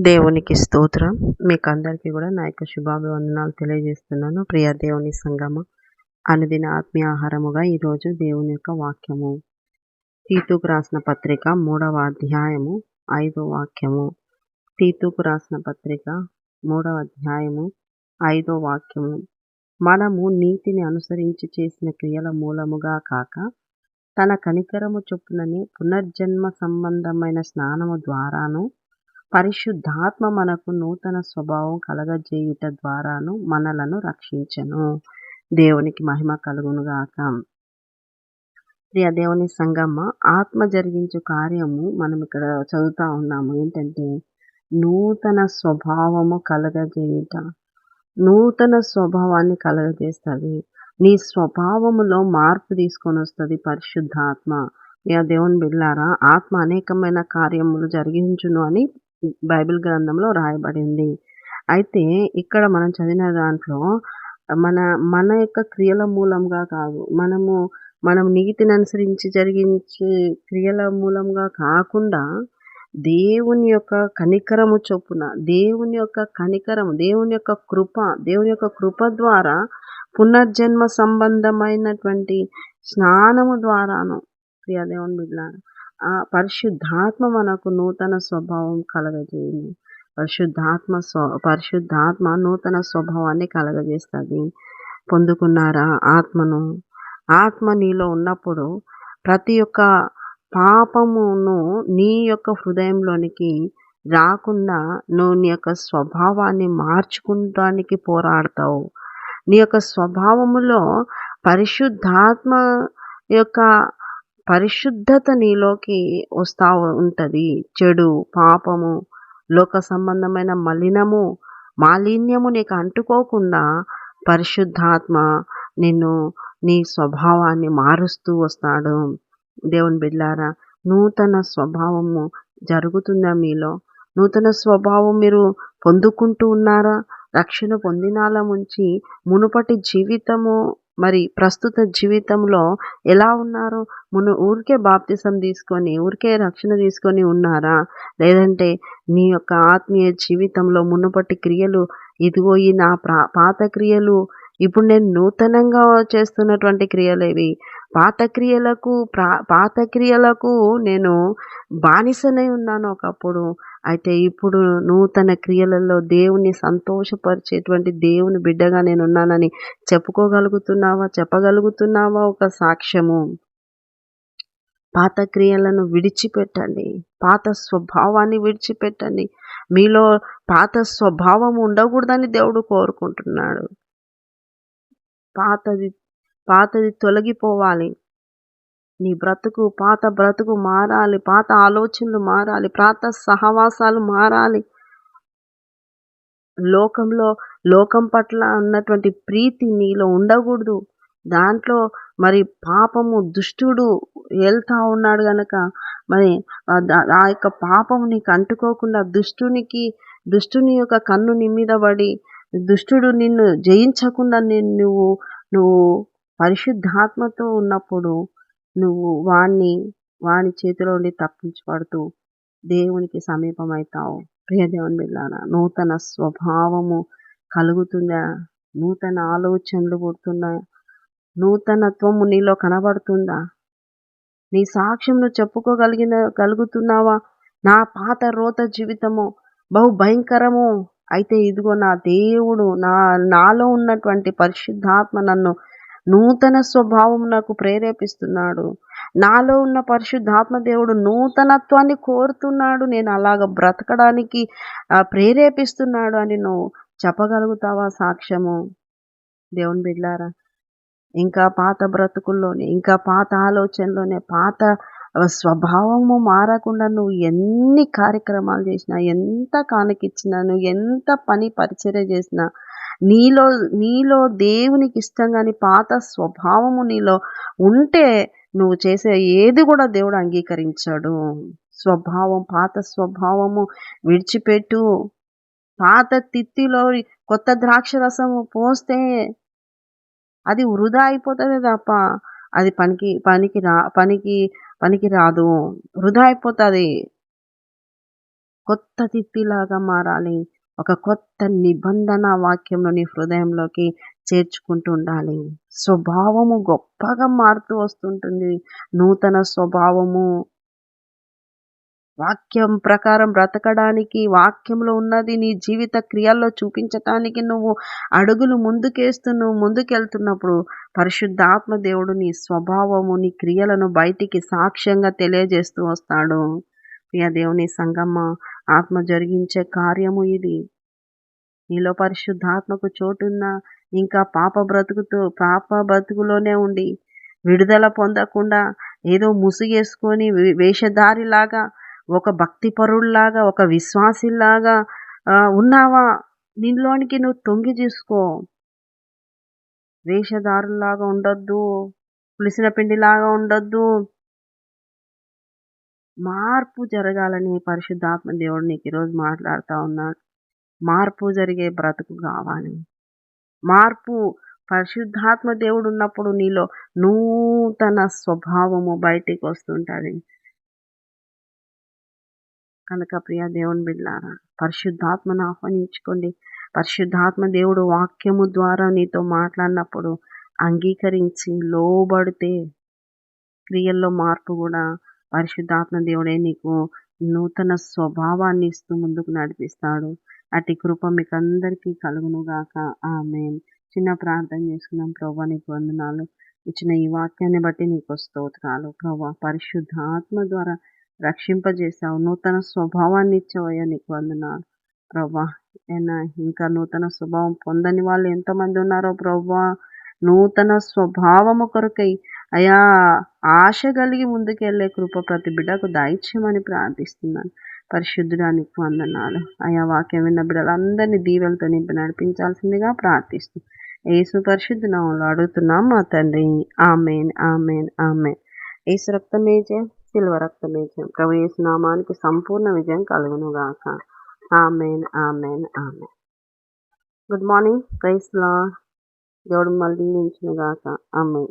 దేవునికి స్తోత్రం. మీకు అందరికీ కూడా నా యొక్క శుభాభివందనాలు తెలియజేస్తున్నాను. ప్రియ దేవుని సంగమ అనుదిన ఆత్మీయ ఆహారముగా ఈరోజు దేవుని యొక్క వాక్యము. తీతుకు రాసిన పత్రిక మూడవ అధ్యాయము ఐదో వాక్యము. తీతుకు రాసిన పత్రిక మూడవ అధ్యాయము ఐదో వాక్యము. మనము నీతిని అనుసరించి చేసిన క్రియల మూలముగా కాక తన కనికరము చొప్పునని పునర్జన్మ సంబంధమైన స్నానము ద్వారాను పరిశుద్ధాత్మ మనకు నూతన స్వభావం కలగజేయుట ద్వారాను మనలను రక్షించను. దేవునికి మహిమ కలుగునుగాక. ప్రియ దేవుని సంగమ్మ ఆత్మ జరిగించు కార్యము మనం ఇక్కడ చదువుతా ఉన్నాము. ఏంటంటే నూతన స్వభావము కలగజేయుట. నూతన స్వభావాన్ని కలగజేస్తుంది. నీ స్వభావములో మార్పు తీసుకొని వస్తుంది పరిశుద్ధాత్మ. యా దేవుని బిళ్ళారా ఆత్మ అనేకమైన కార్యములు జరిగించును అని బైబిల్ గ్రంథంలో రాయబడింది. అయితే ఇక్కడ మనం చదివిన దాంట్లో మన మన యొక్క క్రియల మూలంగా కాదు మనము మనం నీతిని అనుసరించి జరిగించే క్రియల మూలంగా కాకుండా దేవుని యొక్క కనికరము చొప్పున దేవుని యొక్క కనికరము దేవుని యొక్క కృప దేవుని యొక్క కృప ద్వారా పునర్జన్మ సంబంధమైనటువంటి స్నానము ద్వారాను ప్రియ దేవుని బిడ్డ ఆ పరిశుద్ధాత్మ మనకు నూతన స్వభావం కలగజేయను. పరిశుద్ధాత్మ స్వ పరిశుద్ధాత్మ నూతన స్వభావాన్ని కలగజేస్తుంది. పొందుకున్నారా ఆత్మను? ఆత్మ నీలో ఉన్నప్పుడు ప్రతి ఒక్క పాపమును నీ యొక్క హృదయంలోనికి రాకుండా నువ్వు నీ యొక్క స్వభావాన్ని మార్చుకుంటానికి పోరాడతావు. నీ యొక్క స్వభావములో పరిశుద్ధాత్మ యొక్క పరిశుద్ధత నీలోకి వస్తూ ఉంటుంది. చెడు పాపము లోక సంబంధమైన మలినము మాలిన్యము నీకు అంటుకోకుండా పరిశుద్ధాత్మ నిన్ను నీ స్వభావాన్ని మారుస్తూ వస్తాడు. దేవుని బిడ్డారా నూతన స్వభావము జరుగుతుందా మీలో? నూతన స్వభావం మీరు పొందుకుంటూ ఉన్నారా? రక్షణ పొందినాల నుంచి మునుపటి జీవితము మరి ప్రస్తుత జీవితంలో ఎలా ఉన్నారు? మును ఊరికే బాప్తిసం తీసుకొని ఊరికే రక్షణ తీసుకొని ఉన్నారా? లేదంటే నీ యొక్క ఆత్మీయ జీవితంలో మునుపటి క్రియలు ఇదిగో ఈ నా పాత క్రియలు ఇప్పుడు నేను నూతనంగా చేస్తున్నటువంటి క్రియలేవి. పాత క్రియలకు ప్రా పాత క్రియలకు నేను బానిసనై ఉన్నాను ఒకప్పుడు. అయితే ఇప్పుడు నూతన క్రియలలో దేవుని సంతోషపరిచేటువంటి దేవుని బిడ్డగా నేను ఉన్నానని చెప్పుకోగలుగుతున్నావా? చెప్పగలుగుతున్నావా ఒక సాక్ష్యము? పాత క్రియలను విడిచిపెట్టండి. పాత స్వభావాన్ని విడిచిపెట్టండి. మీలో పాత స్వభావం ఉండకూడదని దేవుడు కోరుకుంటున్నాడు. పాతది పాతది తొలగిపోవాలి. నీ బ్రతుకు పాత బ్రతుకు మారాలి పాత ఆలోచనలు మారాలి పాత సహవాసాలు మారాలి. లోకంలో లోకం పట్ల ఉన్నటువంటి ప్రీతి నీలో ఉండకూడదు. దాంట్లో మరి పాపము దుష్టుడు వెళ్తా ఉన్నాడు గనక మరి ఆ యొక్క పాపము నీకు అంటుకోకుండా దుష్టునికి దుష్టుని యొక్క కన్ను నీ మీద పడి దుష్టుడు నిన్ను జయించకుండా నిన్ను నువ్వు నువ్వు పరిశుద్ధాత్మతో ఉన్నప్పుడు నువ్వు వాణ్ణి వాని చేతిలో ఉండి తప్పించబడుతూ దేవునికి సమీపమవుతావు ప్రియ దేవుని బిళ్ళారా నూతన స్వభావము కలుగుతుందా? నూతన ఆలోచనలు పుడుతున్నాయా నూతనత్వము నీలో కనబడుతుందా? నీ సాక్ష్యం చెప్పుకోగలిగిన కలుగుతున్నావా? నా పాత రోత జీవితము బహు భయంకరము అయితే ఇదిగో నా దేవుడు నా నాలో ఉన్నటువంటి పరిశుద్ధాత్మ నన్ను నూతన స్వభావం నాకు ప్రేరేపిస్తున్నాడు. నాలో ఉన్న పరిశుద్ధాత్మ దేవుడు నూతనత్వాన్ని కోరుతున్నాడు. నేను అలాగ బ్రతకడానికి ప్రేరేపిస్తున్నాడు అని నువ్వు చెప్పగలుగుతావా సాక్ష్యము? దేవుని బిడ్లారా ఇంకా పాత బ్రతుకుల్లోనే ఇంకా పాత ఆలోచనలోనే పాత స్వభావము మారకుండా నువ్వు ఎన్ని కార్యక్రమాలు చేసినా ఎంత కానుకిచ్చినా నువ్వు ఎంత పని పరిచర్య చేసినా నీలో నీలో దేవునికి ఇష్టం కాని పాత స్వభావము నీలో ఉంటే నువ్వు చేసే ఏది కూడా దేవుడు అంగీకరించాడు. స్వభావం పాత స్వభావము విడిచిపెట్టు. పాత తిత్తిలో కొత్త ద్రాక్ష రసము పోస్తే అది వృధా అయిపోతుంది తప్ప అది పనికి పనికి రా పనికి పనికి రాదు. వృధా అయిపోతుంది. కొత్త తిత్తిలాగా మారాలి. ఒక కొత్త నిబంధన వాక్యంలో నీ హృదయంలోకి చేర్చుకుంటూ ఉండాలి. స్వభావము గొప్పగా మారుతూ వస్తుంటుంది. నూతన స్వభావము వాక్యం ప్రకారం బ్రతకడానికి వాక్యంలో ఉన్నది నీ జీవిత క్రియల్లో చూపించటానికి నువ్వు అడుగులు ముందుకేస్తూ నువ్వు ముందుకెళ్తున్నప్పుడు పరిశుద్ధాత్మ దేవుడు నీ స్వభావము నీ క్రియలను బయటికి సాక్ష్యంగా తెలియజేస్తూ వస్తాడు. ప్రియ దేవుని సంగమ్మ ఆత్మ జరిగించే కార్యము ఇది. నీలో పరిశుద్ధాత్మకు చోటున్న ఇంకా పాప బ్రతుకుతూ పాప బ్రతుకులోనే ఉండి విడుదల పొందకుండా ఏదో ముసుగేసుకొని వేషధారిలాగా ఒక భక్తిపరుల్లాగా ఒక విశ్వాసిలాగా ఉన్నావా? నీలోనికి నువ్వు తొంగి చూసుకో. వేషధారులాగా ఉండొద్దు. పులిసిన పిండిలాగా ఉండొద్దు. మార్పు జరగాలని పరిశుద్ధాత్మ దేవుడు నీకు ఈరోజు మాట్లాడుతూ ఉన్నాడు. మార్పు జరిగే బ్రతుకు కావాలి. మార్పు పరిశుద్ధాత్మ దేవుడు ఉన్నప్పుడు నీలో నూతన స్వభావము బయటికి వస్తుంటుంది. కనుక ప్రియ దేవుని బిడ్డారా పరిశుద్ధాత్మను ఆహ్వానించుకోండి. పరిశుద్ధాత్మ దేవుడు వాక్యము ద్వారా నీతో మాట్లాడినప్పుడు అంగీకరించి లోబడితే క్రియల్లో మార్పు కూడా పరిశుద్ధాత్మ దేవుడే నీకు నూతన స్వభావాన్ని ఇస్తూ ముందుకు నడిపిస్తాడు. అటు కృప మీకు అందరికీ కలుగునుగాక. ఆమె చిన్న ప్రార్థన చేసుకున్నాం ప్రభా నీకు వందనాలు. ఇచ్చిన ఈ వాక్యాన్ని బట్టి నీకు స్తోత్రాలు. ప్రభా పరిశుద్ధాత్మ ద్వారా రక్షింపజేసావు నూతన స్వభావాన్ని ఇచ్చావయ్యా నీకు వందనాలు. ప్రభా అయినా ఇంకా నూతన స్వభావం పొందని వాళ్ళు ఎంతమంది ఉన్నారో ప్రభా. నూతన స్వభావము కొరకై అయా ఆశ కలిగి ముందుకెళ్ళే కృప ప్రతి బిడ్డకు దాయిత్యమని ప్రార్థిస్తున్నాను. పరిశుద్ధుడానికి వందనాలు. అయా వాక్యం విన్న బిడ్డలందరినీ దీవెలతో నింపి నడిపించాల్సిందిగా ప్రార్థిస్తున్నాను ఏసు పరిశుద్ధ నామంలో అడుగుతున్నాం మా తండ్రి. ఆమెన్ ఆమెన్ ఆమెన్. ఏసు రక్తమేజయం శిల్వ రక్తమేజం ప్రభు ఏసు నామానికి సంపూర్ణ విజయం కలుగునుగాక. Amen amen amen. Good morning. Price లా దేవుడు మళ్ళీ గాక ఆమెన్.